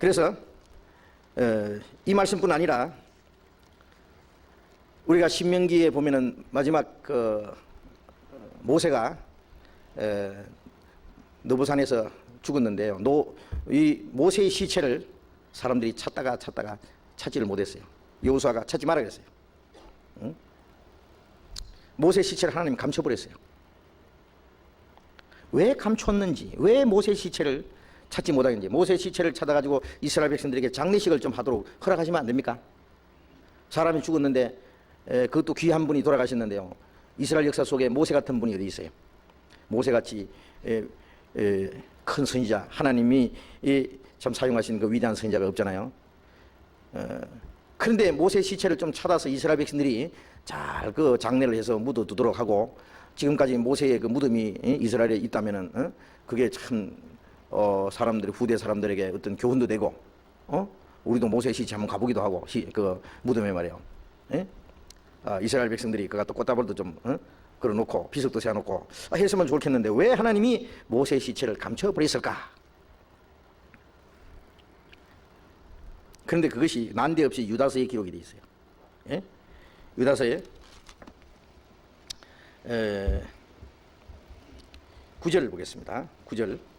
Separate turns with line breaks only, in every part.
그래서 어, 이 말씀뿐 아니라 우리가 신명기에 보면은 마지막 그 어, 모세가 에, 느보산에서 죽었는데요. 노, 이 모세의 시체를 사람들이 찾다가 찾다가 찾지를 못했어요. 여호수아가 찾지 말아 그랬어요. 응? 모세 시체를 하나님 감춰버렸어요. 왜 감췄는지, 왜 모세 시체를 찾지 못하는지, 모세 시체를 찾아가지고 이스라엘 백성들에게 장례식을 좀 하도록 허락하시면 안 됩니까? 사람이 죽었는데 에, 그것도 귀한 분이 돌아가셨는데요. 이스라엘 역사 속에 모세 같은 분이 어디 있어요? 모세같이 큰 선지자 하나님이 이, 참 사용하신 그 위대한 선지자가 없잖아요. 어, 그런데 모세 시체를 좀 찾아서 이스라엘 백성들이 잘 그 장례를 해서 묻어두도록 하고 지금까지 모세의 그 무덤이 이, 이스라엘에 있다면은 어? 그게 참 어, 사람들이 후대 사람들에게 어떤 교훈도 되고 어? 우리도 모세 시체 한번 가보기도 하고 시, 그 무덤에 말이에요. 예? 아, 이스라엘 백성들이 그가 또 꽃다발도 좀 어? 걸어놓고 비석도 세워놓고 아, 했으면 좋겠는데 왜 하나님이 모세 시체를 감춰버렸을까? 그런데 그것이 난데없이 유다서에 기록이 되어 있어요. 예? 유다서에 에, 9절을 보겠습니다. 9절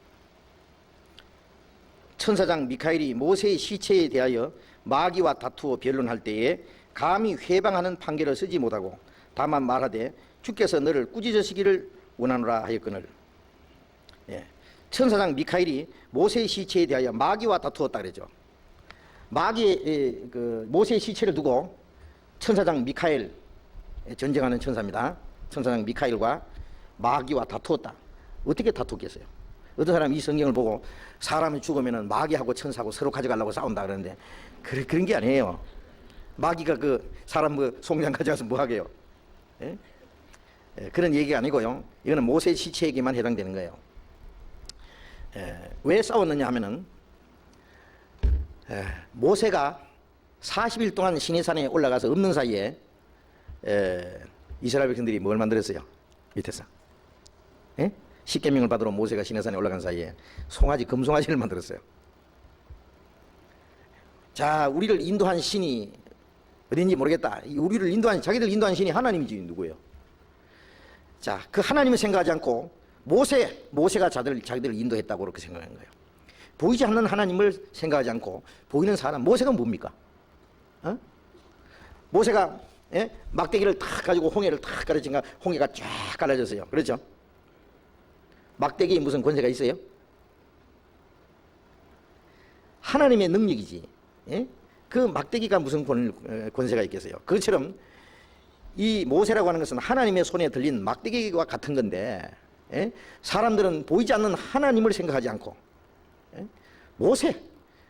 천사장 미카엘이 모세의 시체에 대하여 마귀와 다투어 변론할 때에 감히 회방하는 판결을 쓰지 못하고 다만 말하되 주께서 너를 꾸짖으시기를 원하노라 하였거늘 예. 천사장 미카엘이 모세의 시체에 대하여 마귀와 다투었다 그러죠. 마귀의 에, 그 모세의 시체를 두고 천사장 미카엘 예, 전쟁하는 천사입니다. 천사장 미카엘과 마귀와 다투었다. 어떻게 다투겠어요? 어떤 사람이 이 성경을 보고 사람이 죽으면 마귀하고 천사하고 서로 가져가려고 싸운다 그러는데 그래, 그런 게 아니에요. 마귀가 그 사람 그 송장 가져가서 뭐 하게요? 예? 예, 그런 얘기가 아니고요. 이거는 모세 시체에게만 해당되는 거예요. 예, 왜 싸웠느냐 하면은 에, 모세가 40일 동안 시내산에 올라가서 없는 사이에 에, 이스라엘 백성들이 뭘 만들었어요? 밑에서 예? 십계명을 받으러 모세가 시내산에 올라간 사이에 송아지 금송아지를 만들었어요. 자, 우리를 인도한 신이 어딘지 모르겠다. 이 우리를 인도한 자기들 인도한 신이 하나님이지 누구예요? 자, 그 하나님을 생각하지 않고 모세 모세가 자들 자기들을 인도했다고 그렇게 생각하는 거예요. 보이지 않는 하나님을 생각하지 않고 보이는 사람 모세가 뭡니까? 어? 모세가 예? 막대기를 탁 가지고 홍해를 탁 가르치니까 홍해가 쫙 갈라졌어요. 그렇죠? 막대기에 무슨 권세가 있어요? 하나님의 능력이지. 예? 그 막대기가 무슨 권, 어, 권세가 있겠어요? 그것처럼 이 모세라고 하는 것은 하나님의 손에 들린 막대기와 같은 건데 예? 사람들은 보이지 않는 하나님을 생각하지 않고 예? 모세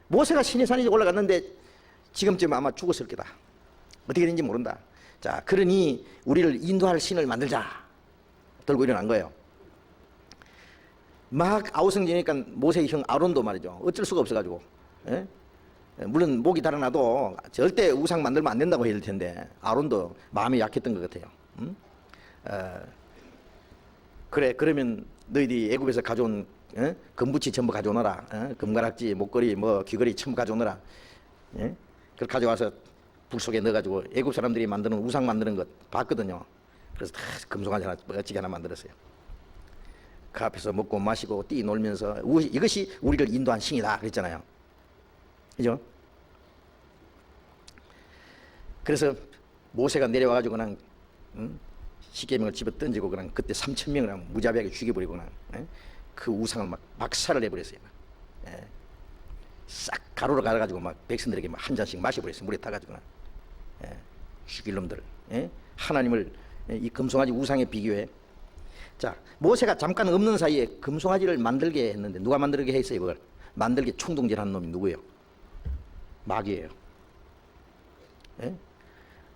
모세가 시내산에 올라갔는데 지금쯤 아마 죽었을 거다 어떻게 되는지 모른다 자 그러니 우리를 인도할 신을 만들자 들고 일어난 거예요 막 아우성지니까 모세의 형 아론도 말이죠 어쩔 수가 없어가지고 예? 물론 목이 달아나도 절대 우상 만들면 안 된다고 해야 될 텐데 아론도 마음이 약했던 것 같아요. 음? 어, 그래 그러면 너희들이 애굽에서 가져온 어? 금부치 전부 가져오너라 어? 금가락지 목걸이 뭐 귀걸이 전부 가져오너라 예? 그걸 가져와서 불 속에 넣어가지고 애굽 사람들이 만드는 우상 만드는 것 봤거든요. 그래서 다 금송아지 하나 멋지게 하나 만들었어요. 그 앞에서 먹고 마시고 뛰 놀면서 우- 이것이 우리를 인도한 신이다 그랬잖아요. 그죠? 그래서 모세가 내려와 가지고 그냥 응? 십계명을 집어 던지고 그냥 그때 3천 명을 그냥 무자비하게 죽여버리고 그냥 예? 그 우상을 막 박살을 내버렸어요. 예. 싹 가루로 갈아가지고 막 백성들에게 막 한 잔씩 마셔버렸어요. 물에 타가지고 그냥 예. 죽일 놈들. 예? 하나님을 예, 이 금송아지 우상에 비교해. 자 모세가 잠깐 없는 사이에 금송아지를 만들게 했는데 누가 만들게 했어요 이걸? 만들게 충동질한 놈이 누구예요? 마귀예요. 예?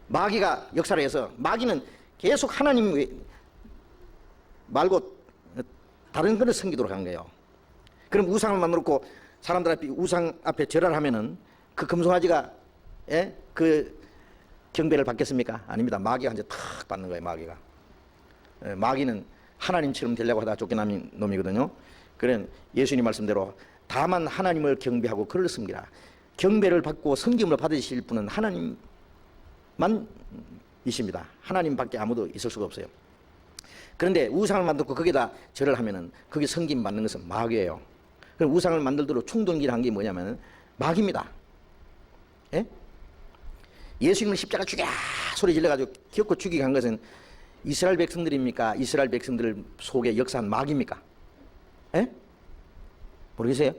마귀가 역사를 해서 마귀는 계속 하나님 외- 말고 다른 것을 섬기도록 한 거예요. 그럼 우상을 만들었고 사람들 앞에 우상 앞에 절을 하면은 그 금송아지가 예? 그 경배를 받겠습니까? 아닙니다. 마귀가 이제 탁 받는 거예요. 마귀가. 예, 마귀는 하나님처럼 되려고 하다가 쫓겨난 놈이거든요. 그런 예수님 말씀대로 다만 하나님을 경배하고 섬기라. 경배를 받고 섬김을 받으실 분은 하나님만 이십니다. 하나님밖에 아무도 있을 수가 없어요. 그런데 우상을 만들고 거기다 절을 하면은 그게 성김 받는 것은 마귀예요. 그럼 우상을 만들도록 충동기를 한 게 뭐냐면 마귀입니다. 예? 예수님을 십자가 죽여 소리 질러가지고 기어코 죽이게 한 것은 이스라엘 백성들입니까? 이스라엘 백성들 속에 역사한 마귀입니까? 예? 모르겠어요?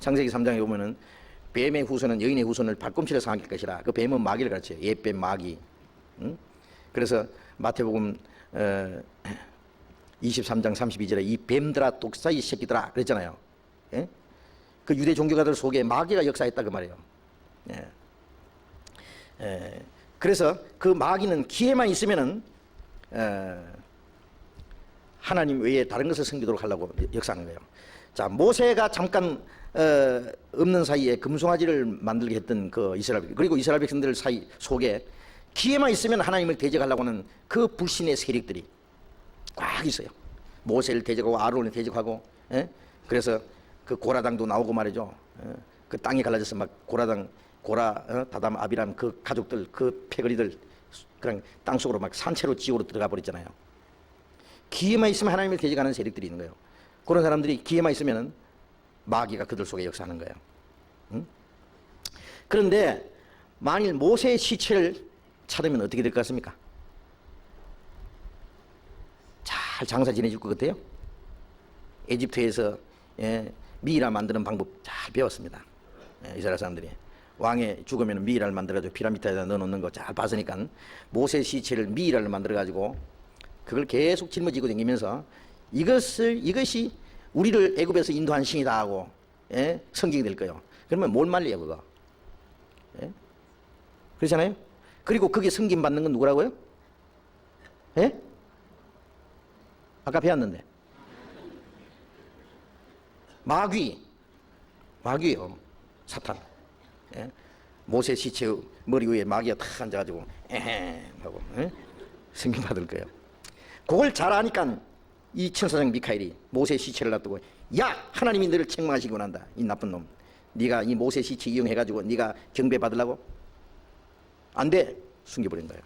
창세기 3장에 보면은 뱀의 후손은 여인의 후손을 발꿈치로 삼킬 것이라. 그 뱀은 마귀를 가르쳐요. 옛뱀 마귀. 응? 그래서 마태복음 어, 23장 32절에 이 뱀들아 독사 이 새끼들아 그랬잖아요. 예? 그 유대 종교가들 속에 마귀가 역사했다 그 말이에요. 예. 예. 그래서 그 마귀는 기회만 있으면은 어, 하나님 외에 다른 것을 섬기도록 하려고 역사하는 거예요. 자 모세가 잠깐 어, 없는 사이에 금송아지를 만들게 했던 그 이스라엘 백- 그리고 이스라엘 백성들 사이 속에 기회만 있으면 하나님을 대적하려고 하는 그 불신의 세력들이 꽉 있어요. 모세를 대적하고 아론을 대적하고 예? 그래서 그 고라당도 나오고 말이죠. 예? 그 땅이 갈라져서 막 고라당 고라 어? 다담 아비람 그 가족들 그 패거리들 그냥 땅 속으로 막 산채로 지옥으로 들어가 버렸잖아요. 기회만 있으면 하나님을 대적하는 세력들이 있는 거예요. 그런 사람들이 기회만 있으면은 마귀가 그들 속에 역사하는 거예요. 응? 그런데 만일 모세의 시체를 찾으면 어떻게 될 것 같습니까? 잘 장사 지내줄 것 같아요. 에집트에서 예, 미이라 만드는 방법 잘 배웠습니다. 예, 이스라엘 사람들이 왕의 죽으면 미이라를 만들어가지고 피라미드에다 넣어놓는 거 잘 봤으니까 모세 시체를 미이라를 만들어가지고 그걸 계속 짊어지고 다니면서 이것을 이것이 우리를 애굽에서 인도한 신이다 하고 예? 성경이 될 거예요. 그러면 뭘 말려요 그거? 예? 그렇잖아요. 그리고 그게 성김 받는 건 누구라고요? 예? 아까 배웠는데 마귀 마귀요 사탄 예? 모세 시체 머리 위에 마귀가 탁 앉아가지고 에헤 하고 예? 성김 받을 거예요. 그걸 잘 아니까 이 천사장 미카엘이 모세 시체를 놔두고 야 하나님이 너를 책망하시고 난다 이 나쁜 놈 네가 이 모세 시체 이용해가지고 네가 경배 받으려고 안 돼 숨겨버린 거예요.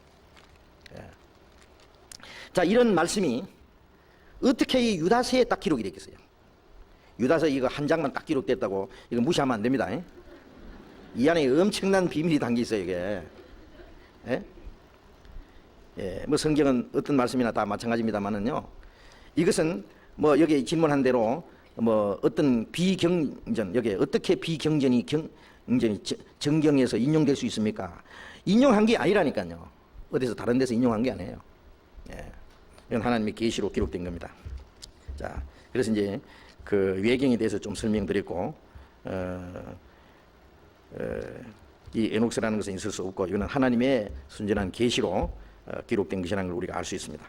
예. 자 이런 말씀이 어떻게 이 유다서에 딱 기록이 됐겠어요? 유다서 이거 한 장만 딱 기록됐다고 이거 무시하면 안 됩니다. 예? 이 안에 엄청난 비밀이 담겨 있어요 이게. 예? 예, 뭐 성경은 어떤 말씀이나 다 마찬가지입니다만은요. 이것은 뭐 여기 질문한 대로 뭐 어떤 비경전 여기 어떻게 비경전이 경전이 저- 정경에서 인용될 수 있습니까? 인용한 게 아니라니까요. 어디서 다른 데서 인용한 게 아니에요. 예. 이건 하나님의 계시로 기록된 겁니다. 자, 그래서 이제 그 외경에 대해서 좀 설명드렸고 어, 어, 이 에녹스라는 것은 있을 수 없고 이거는 하나님의 순전한 계시로 어, 기록된 것이라는 걸 우리가 알 수 있습니다.